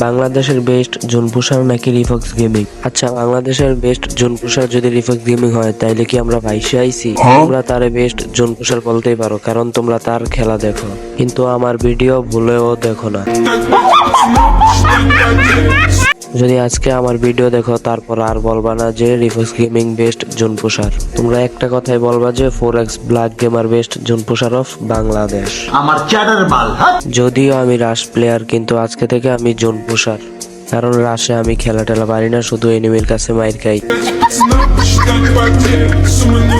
বাংলাদেশের best zone পুষার নাকি রিফক্স গেমিং আচ্ছা বাংলাদেশের বেস্ট জোন পুষার যদি রিফক্স গেমিং হয় তাইলে কি আমরা ভাইসে আইসি তোমরা তার বেস্ট জোন পুষার বলতেই পারো কারণ তোমরা তার খেলা দেখো কিন্তু আমার ভিডিও ভুলেও দেখো না যদি আজকে আমার ভিডিও দেখো তারপর আর বলবা না যে রিফক্স গেমিং বেস্ট জোন পুষার তোমরা একটা কথাই বলবা যে four X black gamer best zone pusher of Bangladesh আমার চ্যাটার বাল যদিও আমি রাশ প্লেয়ার কিন্তু আজকে থেকে আমি জোন পুষার কারণ রাশে আমি খেলা টেলা পারি না শুধু এনিমির কাছে মাইর খাই।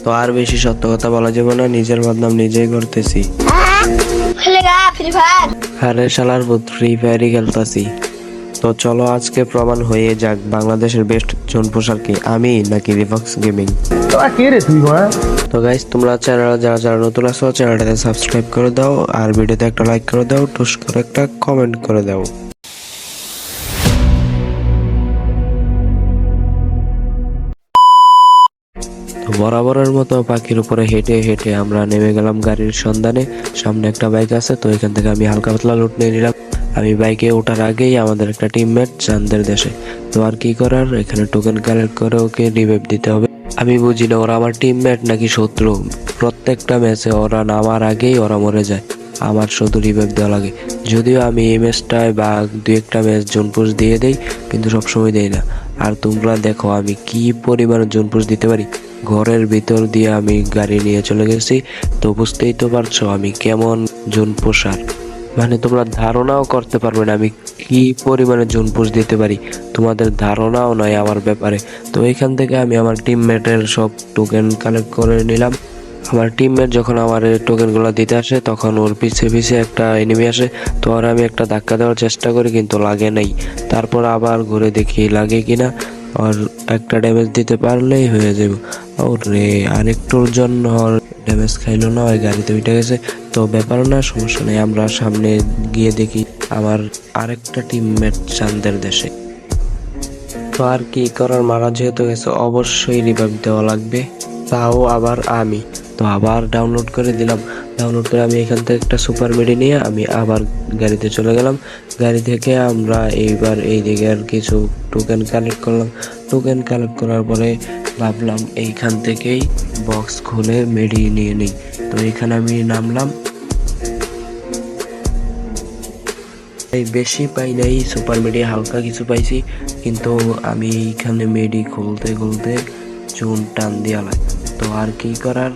তো আর বেশি সত্য কথা বলা যাবে না নিজের বদনাম নিজেই করতেছি। ফায়ার। আরে শালার ফ্রি ফায়ারই খেলতাছি। তো চলো আজকে প্রমাণ হয়ে যাক বাংলাদেশের বেস্ট জোন পোশাক কি আমি নাকি রিফক্স গেমিং তোরা কে রে তুই ভাই তো গাইস তোমরা চ্যানেল যারা যারা নতুন আছো চ্যানেলটাতে সাবস্ক্রাইব করে দাও আর ভিডিওতে একটা লাইক করে দাও টুস করে একটা কমেন্ট করে দাও। তো বরাবরের মতো পাখির উপরে হেঁটে হেঁটে আমরা নেমে গেলাম গাড়ির সন্ধানে। সামনে একটা বাইক আছে তো এখান থেকে আমি হালকা পাতলা লুট নিয়ে নিলাম। আমি বাইকে ওঠার আগেই আমাদের একটা টিমমেট চান্দের দেশে। তো আর কি করার? এখানে টোকেন কালেক্ট করে ওকে রিভাইভ দিতে হবে। আমি বুঝি না, ওরা আমার টিমমেট নাকি শত্রু? প্রত্যেকটা ম্যাচে ওরা নামার আগেই ওরা মরে যায়। আমার শুধু রিভাইভ দেওয়া লাগে। যদিও আমি এই ম্যাচটায় বা দু একটা ম্যাচ জোনপুষ দিয়ে দেই, কিন্তু সবসময় দেই না। আর তোমরা দেখো, আমি কি পরিমাণে জোনপুষ দিতে পারি? ঘরের ভিতর দিয়ে আমি গাড়ি নিয়ে চলে গেছি। তো বুঝতেই তো পারছ আমি কেমন জোন পোষার মানে তোমরা ধারণাও করতে পারবে না আমি কি পরিমাণে জুন পুশ দিতে পারি। তোমাদের ধারণাও নয় আমার ব্যাপারে। তো এখান থেকে আমি আমার টিমমেটের সব টোকেন কালেক্ট করে নিলাম। আমার টিমমেট যখন আমার টোকেনগুলো দিতে আসে, তখন ওর পিছে পিছে একটা এনিমি আসে। তো আর আমি একটা ধাক্কা দেওয়ার চেষ্টা করি, কিন্তু লাগে নাই। তারপর আবার ঘুরে দেখি লাগে কিনা। আর একটা ড্যামেজ দিতে পারলেই হয়ে যাবে। ও রে আরেকটুর জন্য ড্যামেজ খাইলো না, ওই গাড়িতে উঠে গেছে। তো ব্যাপার না, সমস্যা নেই, আমরা সামনে গিয়ে দেখি আমার আরেকটা টিমমেট চান্দের দেশে। তো আর কি করার, মারা যেহেতু গেছে, অবশ্যই রিভাইভ দেওয়া লাগবে। তাও আবার আমি। তো আবার ডাউনলোড করে দিলাম। ডাউনলোড করে আমি এখান থেকে একটা সুপার মেডি নিয়ে আমি আবার গাড়িতে চলে গেলাম। গাড়ি থেকে আমরা এইবার এই দিকে আর কিছু টোকেন কালেক্ট করলাম। টোকেন কালেক্ট করার পরে ভাবলাম এইখান থেকেই বক্স খুলে মেডি নিয়ে নিই। তো এখানে আমি নামলাম। বেশি পাই নাই সুপার মেডি হালকা কিছু পাইছি। কিন্তু আমি এইখানে মেডি খুলতে খুলতে চুন টান দিয়া লাগে। তো আর কি করার?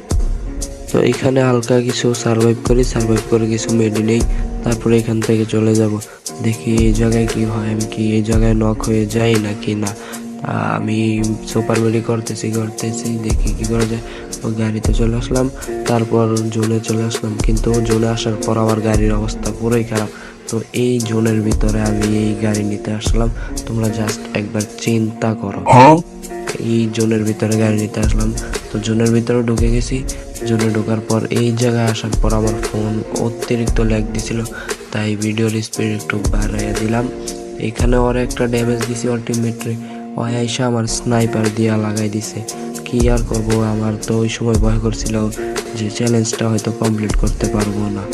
তো এখানে হালকা কিছু সার্ভাইভ করি সার্ভাইভ করে কিছু মেডি নেই, তারপরে এখান থেকে চলে যাব। দেখি এই জায়গায় কি হয়, আমি কি এই জায়গায় নক হয়ে যাই নাকি না? আমি সুপার মেডি করতেছি করতেছি, দেখি কি করা যায়। ওই গাড়িতে চলে আসলাম, তারপর জোনে চলে আসলাম। কিন্তু জোনে আসার পর আমার গাড়ির অবস্থা পুরোই খারাপ। তো এই জোনের ভিতরে আমি এই গাড়ি নিতে আসলাম, তোমরা জাস্ট একবার চিন্তা করো। এই জোনের ভিতরে গাড়ি নিতে আসলাম। তো জোনের ভিতরে ঢুকে গেছি। জোনে ঢোকার পর এই জায়গায় আসার পর আমার ফোন অতিরিক্ত ল্যাগ দিছিল। তাই ভিডিওর স্পিড একটু বাড়াইয়া দিলাম। এখানে ওর একটা ড্যামেজ দিছি আলটিমেটলি ওই আমার স্নাইপার দিয়া লাগাই দিছে। কি আর করব? আমার তো ওই সময় ভয় করছিল যে চ্যালেঞ্জটা হয়তো কমপ্লিট করতে পারব না।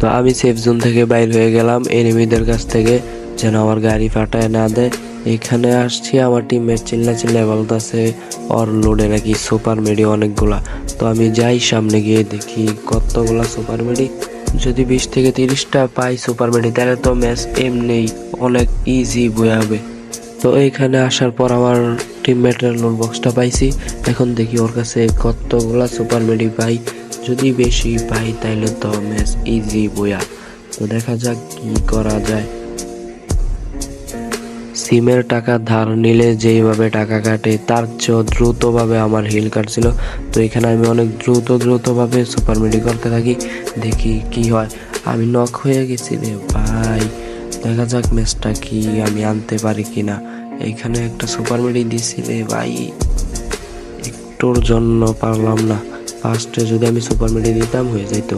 তো আমি সেফ জোন থেকে বাইর হয়ে গেলাম। এনিমিদের কাছ থেকে যেন আমার গাড়ি ফাটায় না দেয়। এখানে আসছি, আমার টিমের চিল্লা চিল্লা বলতেছে, ওর লোডে নাকি সুপার মেডি অনেকগুলা। তো আমি যাই সামনে গিয়ে দেখি কতগুলা সুপার মেডি যদি বিশ থেকে তিরিশটা পাই সুপার মেডি তাহলে তো ম্যাচ এমনি অনেক ইজি বয়ে হবে। তো এইখানে আসার পর আমার টিমমেটের লোড বক্সটা পাইছি। এখন দেখি ওর কাছে কতগুলা সুপার মেডি পাই। যদি বেশি পাই তাইলে তো ম্যাচ ইজি বয়া। তো দেখা যাক কি করা যায়। সিমের টাকা ধার নিলে যেইভাবে টাকা কাটে, তার চেয়েও দ্রুতভাবে আমার হিল কাটছিল। তো এখানে আমি অনেক দ্রুত, দ্রুতভাবে সুপার মেডি করতে থাকি, দেখি কি হয়। আমি নক হয়ে গেছি রে ভাই। দেখা যাক ম্যাচটা কি আমি আনতে পারি কি না এখানে একটা সুপার মেডি দিছি রে ভাই। একটুর জন্য পারলাম না। ফার্স্টে যদি আমি সুপার মেডি দিতাম হয়ে যাইতো।